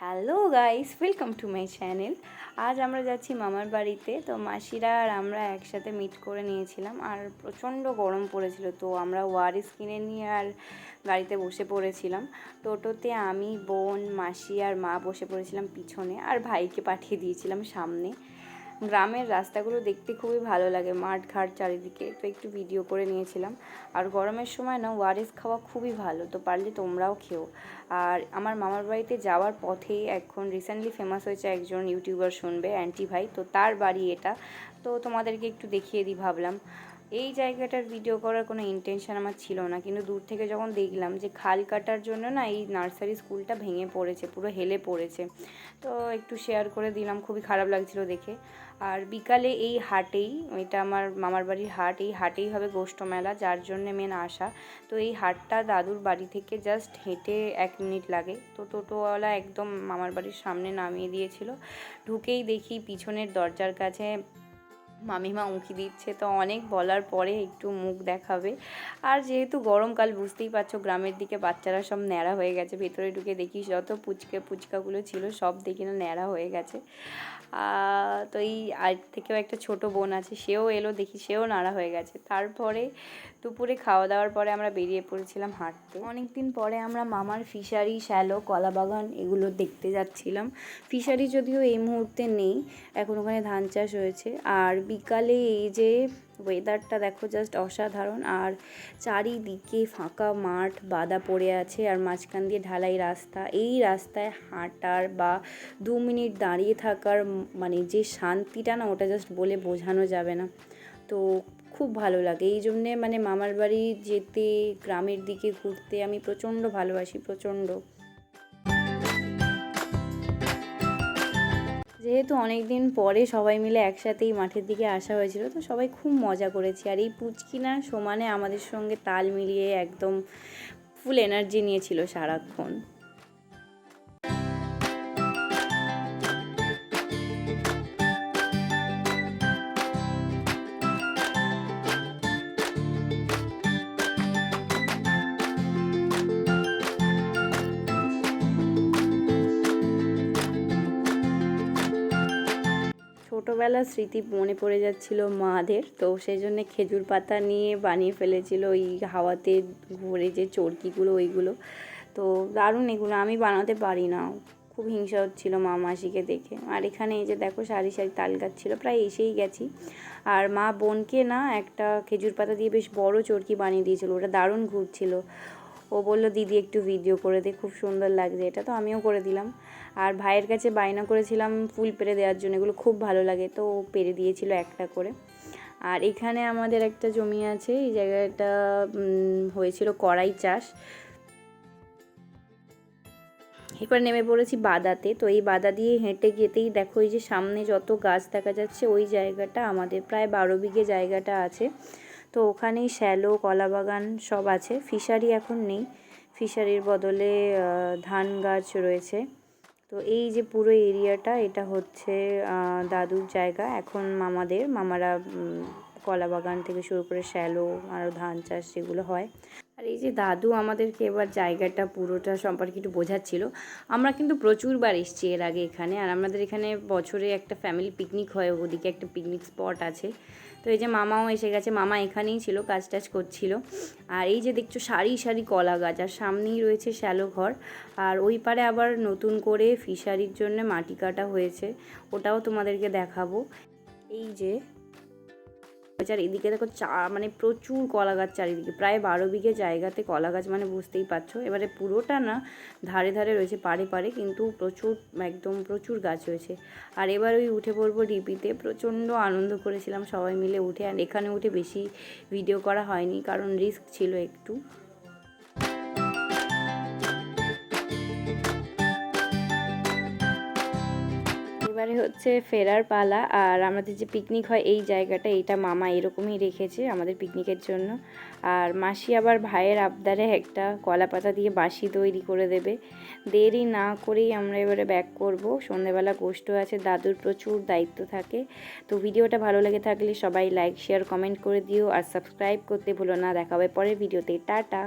Hello guys welcome to my channel আজ আমরা যাচ্ছি মামার বাড়িতে। তো মাসিরা আর আমরা একসাথে মিট করে নিয়েছিলাম। আর প্রচণ্ড গরম পড়েছিল। তো আমরা ওয়ারিস কিনে নিয়ে আর গাড়িতে বসে পড়েছিলাম। টোটোতে আমি, বোন, মাসি আর মা বসে পড়েছিলাম পিছনে। আর ভাইকে পাঠিয়ে দিয়েছিলাম সামনে। গ্রামের রাস্তাগুলো দেখতে খুবই ভালো লাগে, মাঠ ঘাট চারিদিকে। তো একটু ভিডিও করে নিয়েছিলাম। আর গরমের সময় না ওয়ারেস খাওয়া খুবই ভালো, তো পারলে তোমরাও খেও। আর আমার মামার বাড়িতে যাওয়ার পথে এখন রিসেন্টলি ফেমাস হয়েছে একজন ইউটিউবার শুনবে অ্যান্টি ভাই তো তার বাড়ি এটা। তো তোমাদেরকে একটু দেখিয়ে দিই, ভাবলাম। এই জায়গাটার ভিডিও করার কোনো ইন্টেনশন আমার ছিল না। কিন্তু দূর থেকে যখন দেখলাম যে খাল কাটার জন্য না এই নার্সারি স্কুলটা ভেঙে পড়েছে, পুরো হেলে পড়েছে। তো একটু শেয়ার করে দিলাম, খুবই খারাপ লাগছিল দেখে। আর বিকালে এই হাটেই, এটা আমার মামার বাড়ির হাট, এই হাটেই হবে গোষ্ঠ মেলা, যার জন্য মেন আসা তো এই হাটটা দাদুর বাড়ি থেকে জাস্ট হেঁটে এক মিনিট লাগে। তো টোটোওয়ালা একদম মামার বাড়ির সামনে নামিয়ে দিয়েছিল। ঢুকেই দেখি পিছনের দরজার কাছে মামিমা উঁকি দিচ্ছে, তো অনেক বলার পরে একটু মুখ দেখাবে। আর যেহেতু গরমকাল, বুঝতেই পারছ, গ্রামের দিকে বাচ্চারা সব ন্যাড়া হয়ে গেছে। ভেতরে ঢুকে দেখি যত পুচকে পুচকাগুলো ছিল, সব দেখি না ন্যাড়া হয়ে গেছে। তো এই আর থেকেও একটা ছোট বোন আছে, সেও এলো, দেখি সেও নাড়া হয়ে গেছে। তারপরে দুপুরে খাওয়া দাওয়ার পরে আমরা বেরিয়ে পড়েছিলাম হাঁটতে। অনেক দিন পরে আমরা মামার ফিশারি, শ্যালো কলা বাগান এগুলো দেখতে যাচ্ছিলাম। ফিশারি যদিও এই মুহূর্তে নেই, এখন ওখানে ধান চাষ হয়েছে। আর বিকালে এই যে ওয়েদারটা দেখো জাস্ট অসাধারণ। আর চারিদিকে ফাঁকা মাঠ, বাদা পড়ে আছে আর মাঝখান দিয়ে ঢালাই রাস্তা। এই রাস্তায় হাঁটার বা দু মিনিট দাঁড়িয়ে থাকার মানে যে শান্তিটা না, ওটা জাস্ট বলে বোঝানো যাবে না। তো খুব ভালো লাগে। এই জন্যে মানে মামার বাড়ি যেতে, গ্রামের দিকে ঘুরতে আমি প্রচণ্ড ভালোবাসি, প্রচণ্ড। যেহেতু অনেক দিন পরে সবাই মিলে একসাথেই মাঠের দিকে আসা হয়েছিল, তো সবাই খুব মজা করেছি। আর এই পুচকি না সমানে আমাদের সঙ্গে তাল মিলিয়ে একদম ফুল এনার্জি নিয়েছিল সারাক্ষণ। ছোটোবেলার স্মৃতি মনে পড়ে যাচ্ছিল মাদের। তো সেই জন্যে খেজুর পাতা নিয়ে বানিয়ে ফেলেছিল ওই হাওয়াতে ঘুরে যে চরকিগুলো, ওইগুলো। তো দারুণ এগুলো। আমি বানাতে পারি না। খুব হিংসা হচ্ছিল মা মাসিকে দেখে। আর এখানে এই যে দেখো সারি সারি তাল গাছ ছিল প্রায় এসেই গেছি। আর মা বোনকে না একটা খেজুর পাতা দিয়ে বেশ বড় চরকি বানিয়ে দিয়েছিল। ওটা দারুণ ঘুরছিল। ও বলল, দিদি, একটু ভিডিও করে দে, খুব সুন্দর লাগছে। এটা তো আমিও করে দিলাম। আর ভাইয়ের কাছে বায়না করেছিলাম ফুল পেরে দেওয়ার জন্য, এগুলো খুব ভালো লাগে। তো ও পেরে দিয়েছিল একটা করে। আর এখানে আমাদের একটা জমি আছে, এই জায়গাটা হয়েছিল কড়াই চাষ। এবার নেমে পড়েছি বাদাতে। তো এই বাদা দিয়ে হেঁটে যেতেই দেখো, এই যে সামনে যত গাছ দেখা যাচ্ছে, ওই জায়গাটা আমাদের প্রায় বারো বিঘে জায়গাটা আছে। তো ওখানেই শ্যালো কলা বাগান সব আছে। ফিশারি এখন নেই। ফিশারির বদলে ধান গাছ রয়েছে। তো এই যে পুরো এরিয়াটা, এটা হচ্ছে দাদুর জায়গা। এখন মামাদের, মামারা কলা বাগান থেকে শুরু করে শ্যালো আরও ধান চাষ যেগুলো হয়। আর এই যে দাদু আমাদেরকে এবার জায়গাটা পুরোটা সম্পর্কে একটু বোঝাচ্ছিল। আমরা কিন্তু প্রচুরবার এসছি এর আগে এখানে, আর আমাদের এখানে বছরে একটা ফ্যামিলি পিকনিক হয়, ওদিকে একটা পিকনিক স্পট আছে। তো এই যে মামাও এসে গেছে, মামা এখানেই ছিল, কাজ টাজ করছিল। আর এই যে দেখছ সারি সারি কলা গাছ, আর সামনেই রয়েছে শ্যালো ঘর। আর ওই পারে আবার নতুন করে ফিশারির জন্য মাটি কাটা হয়েছে, ওটাও তোমাদেরকে দেখাবো। এই যে আর এদিকে দেখো চা মানে প্রচুর কলা গাছ চারিদিকে, প্রায় বারো বিঘে জায়গাতে কলা গাছ মানে বুঝতেই পারছ। এবারে পুরোটা না ধারে ধারে রয়েছে, পারে পারে, কিন্তু প্রচুর, একদম প্রচুর গাছ রয়েছে। আর এবার ওই উঠে পড়ব ডিপিতে, প্রচণ্ড আনন্দ করেছিলাম সবাই মিলে উঠে। আর এখানে উঠে বেশি ভিডিও করা হয়নি, কারণ রিস্ক ছিল একটু। এবারে হচ্ছে ফেরার পালা, আর আমাদের যে পিকনিক হয় এই জায়গাটা, এইটা মামা এরকমই রেখেছে আমাদের পিকনিকের জন্য। আর মাসি আবার ভাইয়ের আবদারে একটা কলা পাতা দিয়ে বাসি তৈরি করে দেবে। দেরি না করেই আমরা এবারে ব্যাক করব। সন্ধেবেলা গোষ্ঠ আছে, দাদুর প্রচুর দায়িত্ব থাকে। তো ভিডিওটা ভালো লেগে থাকলে সবাই লাইক শেয়ার কমেন্ট করে দিও। আর সাবস্ক্রাইব করতে ভুলো না। দেখা হবে পরের ভিডিওতে। টাটা!